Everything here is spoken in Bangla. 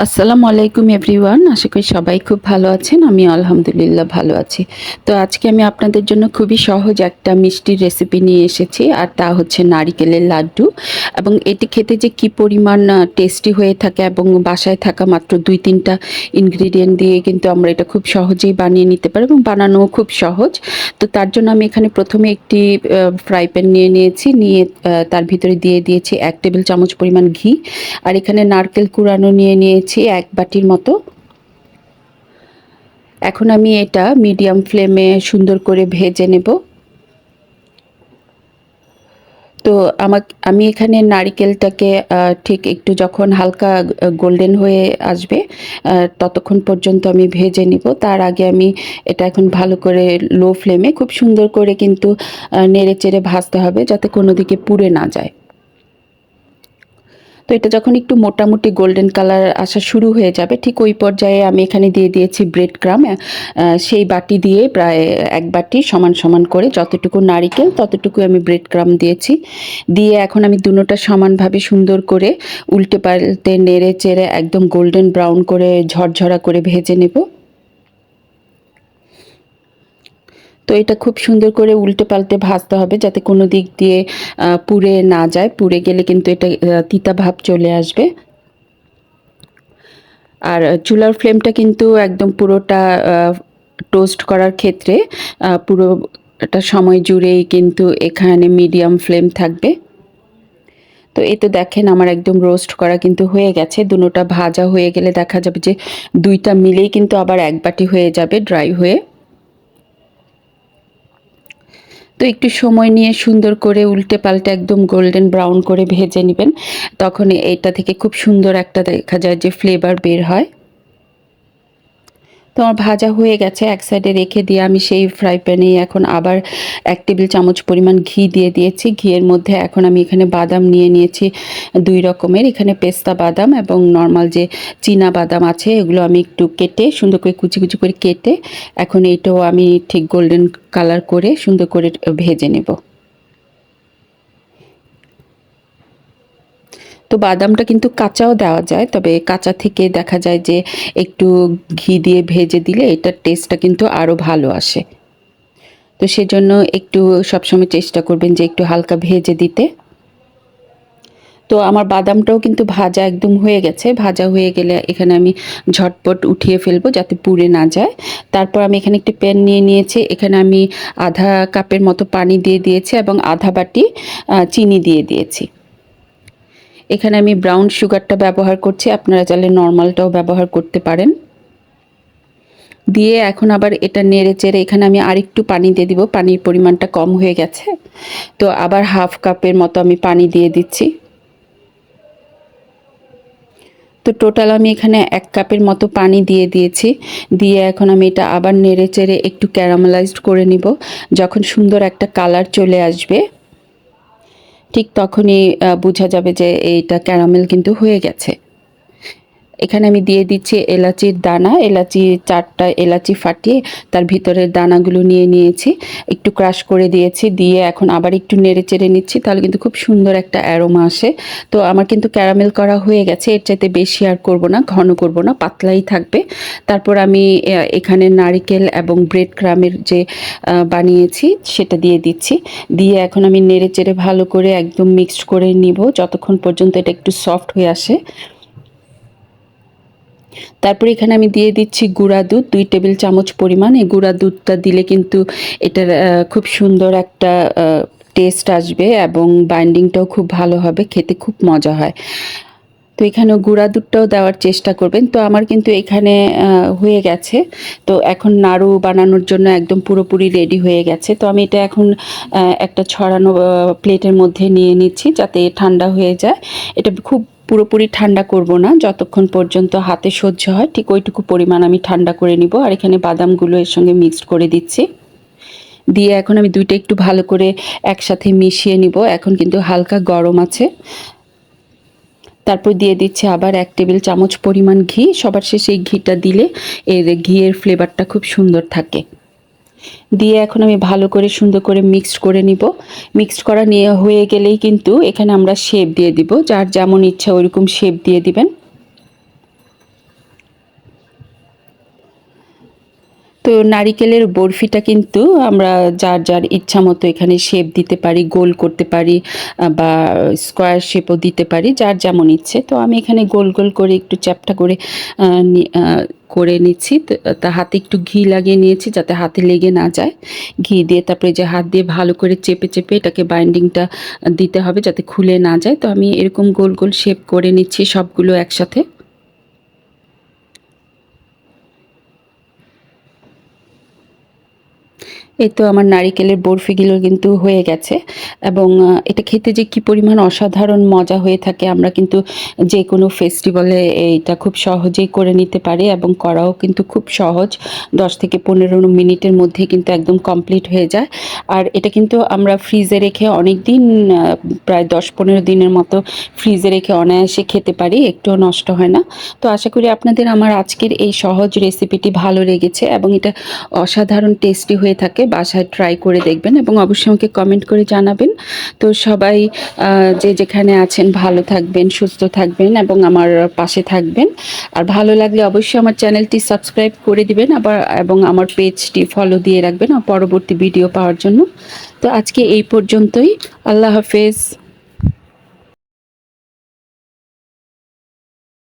আসসালামু আলাইকুম এভরিওয়ান, আশা করি সবাই খুব ভালো আছেন আমি আলহামদুলিল্লাহ ভালো আছি। তো আজকে আমি আপনাদের জন্য খুবই সহজ একটা মিষ্টির রেসিপি নিয়ে এসেছি, আর তা হচ্ছে নারিকেলের লাড্ডু। এবং এটি খেতে যে কি পরিমাণ টেস্টি হয়ে থাকে এবং বাসায় থাকা মাত্র দুই তিনটা ইনগ্রিডিয়েন্ট দিয়ে কিন্তু আমরা এটা খুব সহজেই বানিয়ে নিতে পারি এবং বানানোও খুব সহজ। তো তার জন্য আমি এখানে প্রথমে একটি ফ্রাই প্যান নিয়ে নিয়েছি, নিয়ে তার ভিতরে দিয়ে দিয়েছি এক টেবিল চামচ পরিমাণ ঘি। আর এখানে নারকেল কুড়ানো নিয়ে নিয়েছি। এক বাটির মতো। এখন আমি এটা মিডিয়াম ফ্লেমে সুন্দর করে ভেজে নেব। তো আমাক, আমি এখানে নারিকেলটাকে ঠিক একটু যখন হালকা গোল্ডেন হয়ে আসবে ততক্ষণ পর্যন্ত আমি ভেজে নিব। তার আগে আমি এটা এখন ভালো করে লো ফ্লেমে খুব সুন্দর করে কিন্তু নেড়ে চেড়ে ভাজতে হবে যাতে কোনো দিকে পুড়ে না যায়। এটা যখন একটু মোটামুটি গোল্ডেন কালার আসা শুরু হয়ে যাবে, ঠিক ওই পর্যায়ে আমি এখানে দিয়ে দিয়েছি ব্রেড ক্রাম সেই বাটি দিয়ে প্রায় এক বাটি সমান সমান করে যতটুকু নারিকেল ততটুকু আমি ব্রেড ক্রাম দিয়েছি। দিয়ে এখন আমি দুটোটা সমানভাবে সুন্দর করে উল্টে পাল্টে নেড়ে চেড়ে একদম গোল্ডেন ব্রাউন করে ঝরঝরা করে ভেজে নেব। তো এটা খুব সুন্দর করে উল্টে পাল্টে ভাজতে হবে যাতে কোনো দিক দিয়ে পুড়ে না যায়। পুড়ে গেলে কিন্তু এটা তিতা ভাব চলে আসবে। আর চুলার ফ্লেমটা কিন্তু একদম পুরোটা টোস্ট করার ক্ষেত্রে পুরোটা সময় জুড়েই কিন্তু এখানে মিডিয়াম ফ্লেম থাকবে। তো এই তো দেখেন আমার একদম রোস্ট করা কিন্তু হয়ে গেছে। দুটোটা ভাজা হয়ে গেলে দেখা যাবে যে দুইটা মিলেই কিন্তু আবার এক বাটি হয়ে যাবে ড্রাই হয়ে। তো একটু সময় নিয়ে সুন্দর করে উল্টে পাল্টে একদম গোল্ডেন ব্রাউন করে ভেজে নেবেন। তখন এটা থেকে খুব সুন্দর একটা দেখা যায় যে ফ্লেভার বের হয়। তো আমার ভাজা হয়ে গেছে, এক সাইডে রেখে দিয়ে আমি সেই ফ্রাই প্যানে এখন আবার এক টেবিল চামচ পরিমাণ ঘি দিয়ে দিয়েছি। ঘিয়ের মধ্যে এখন আমি এখানে বাদাম নিয়ে নিয়েছি দুই রকমের। এখানে পেস্তা বাদাম এবং নর্মাল যে চীনা বাদাম আছে, এগুলো আমি একটু কেটে সুন্দর করে কুচি কুচি করে কেটে এখন এইটাও আমি ঠিক গোল্ডেন কালার করে সুন্দর করে ভেজে নেব। তো বাদামটা কিন্তু কাঁচাও দেওয়া যায়, তবে কাঁচা থেকে দেখা যায় যে একটু ঘি দিয়ে ভেজে দিলে এটার টেস্টটা কিন্তু আরও ভালো আসে। তো সেজন্য একটু সবসময় চেষ্টা করবেন যে একটু হালকা ভেজে দিতে। তো আমার বাদামটাও কিন্তু ভাজা একদম হয়ে গেছে। ভাজা হয়ে গেলে এখানে আমি ঝটপট উঠিয়ে ফেলব যাতে পুড়ে না যায়। তারপর আমি এখানে একটি প্যান নিয়ে নিয়েছি। এখানে আমি আধা কাপের মতো পানি দিয়ে দিয়েছি এবং আধা বাটি চিনি দিয়ে দিয়েছি। এখানে আমি ব্রাউন সুগারটা ব্যবহার করছি, আপনারা চাইলে নর্মালটাও ব্যবহার করতে পারেন। দিয়ে এখন আবার এটা নেড়ে চেড়ে এখানে আমি আরেকটু পানি দিয়ে দিব, পানির পরিমাণটা কম হয়ে গেছে। তো আবার হাফ কাপের মতো আমি পানি দিয়ে দিচ্ছি। তো টোটাল আমি এখানে এক কাপের মতো পানি দিয়ে দিয়েছি। দিয়ে এখন আমি এটা আবার নেড়ে চেড়ে একটু ক্যারামেলাইজড করে নিব, যখন সুন্দর একটা কালার চলে আসবে। ঠিক তখনই বোঝা যাবে যে এইটা ক্যারামেল কিন্তু হয়ে গেছে। এখানে আমি দিয়ে দিচ্ছি এলাচির দানা, এলাচি চারটা এলাচি ফাটিয়ে তার ভিতরের দানাগুলো নিয়ে নিয়েছি। একটু ক্রাশ করে দিয়েছি, দিয়ে এখন আবার একটু নেড়ে চেড়ে নিচ্ছি, তাহলে কিন্তু খুব সুন্দর একটা অ্যারোমা আসে। তো আমার কিন্তু ক্যারামেল করা হয়ে গেছে, এর চাইতে বেশি আর করব না, ঘন করব না, পাতলাই থাকবে। তারপর আমি এখানে নারিকেল এবং ব্রেড ক্রামের যে বানিয়েছি, সেটা দিয়ে দিচ্ছি। দিয়ে এখন আমি নেড়ে চেড়ে ভালো করে একদম মিক্সড করে নিব, যতক্ষণ পর্যন্ত এটা একটু সফট হয়ে আসে। তারপরে এখানে আমি দিয়ে দিচ্ছি গুঁড়া দুধ, দুই টেবিল চামচ পরিমাণ। এই গুঁড়া দুধটা দিলে কিন্তু এটার খুব সুন্দর একটা টেস্ট আসবে এবং বাইন্ডিংটাও খুব ভালো হবে, খেতে খুব মজা হয়। তো এখানে গুঁড়া দুধটাও দেওয়ার চেষ্টা করবেন। তো আমার কিন্তু এখানে হয়ে গেছে। তো এখন নাড়ু বানানোর জন্য একদম পুরোপুরি রেডি হয়ে গেছে। তো আমি এটা এখন একটা ছড়ানো প্লেটের মধ্যে নিয়ে নিচ্ছি যাতে ঠান্ডা হয়ে যায়। এটা খুব পুরোপুরি ঠান্ডা করব না, যতক্ষণ পর্যন্ত হাতে সহ্য হয়, ঠিক ওইটুকু পরিমাণ আমি ঠান্ডা করে নিব। আর এখানে বাদামগুলো এর সঙ্গে মিক্সড করে দিচ্ছি। দিয়ে এখন আমি দুইটা একটু ভালো করে একসাথে মিশিয়ে নিব। এখন কিন্তু হালকা গরম আছে। তারপর দিয়ে দিচ্ছে আবার এক টেবিল চামচ পরিমাণ ঘি। সবার শেষে এই ঘিটা দিলে এর ঘিয়ের ফ্লেভারটা খুব সুন্দর থাকে। দিয়ে এখন আমি ভালো করে সুন্দর করে মিক্সড করে নিব। মিক্সড করা নিয়ে হয়ে গেলেই কিন্তু এখানে আমরা শেপ দিয়ে দিব। যার যেমন ইচ্ছা ওইরকম শেপ দিয়ে দিবেন। তো নারিকেলের বরফিটা কিন্তু আমরা যার যার ইচ্ছা মতো এখানে শেপ দিতে পারি, গোল করতে পারি বা স্কোয়ার শেপও দিতে পারি, যার যেমন ইচ্ছে। তো আমি এখানে গোল গোল করে একটু চ্যাপটা করে করে নিচ্ছি। তা হাতে একটু ঘি লাগিয়ে নিয়েছি যাতে হাতে লেগে না যায়। ঘি দিয়ে তারপরে যে হাত দিয়ে ভালো করে চেপে চেপে এটাকে বাইন্ডিংটা দিতে হবে যাতে খুলে না যায়। তো আমি এরকম গোল গোল শেপ করে নিচ্ছি সবগুলো একসাথে। এই তো আমার নারিকেলের বরফিগুলো কিন্তু হয়ে গেছে। এবং এটা খেতে যে কি পরিমাণ অসাধারণ মজা হয়ে থাকে, আমরা কিন্তু যে কোনো ফেস্টিভ্যালে এইটা খুব সহজেই করে নিতে পারি এবং করাও কিন্তু খুব সহজ। দশ থেকে পনেরো মিনিটের মধ্যে কিন্তু একদম কমপ্লিট হয়ে যায়। আর এটা কিন্তু আমরা ফ্রিজে রেখে অনেক দিন প্রায় দশ পনেরো দিনের মতো ফ্রিজে রেখে অনায়াসে খেতে পারি একটুও নষ্ট হয় না। তো আশা করি আপনাদের আমার আজকের এই সহজ রেসিপিটি ভালো লেগেছে এবং এটা অসাধারণ টেস্টি হয়ে থাকে। বাসায় ট্রাই করে দেখবেন এবং অবশ্যই আমাকে কমেন্ট করে জানাবেন। তো সবাই যে যেখানে আছেন ভালো থাকবেন, সুস্থ থাকবেন এবং আমার পাশে থাকবেন। আর ভালো লাগলে অবশ্যই আমার চ্যানেলটি সাবস্ক্রাইব করে দিবেন আবার, এবং আমার পেজটি ফলো দিয়ে রাখবেন পরবর্তী ভিডিও পাওয়ার জন্য। তো আজকে এই পর্যন্তই। আল্লাহ হাফেজ।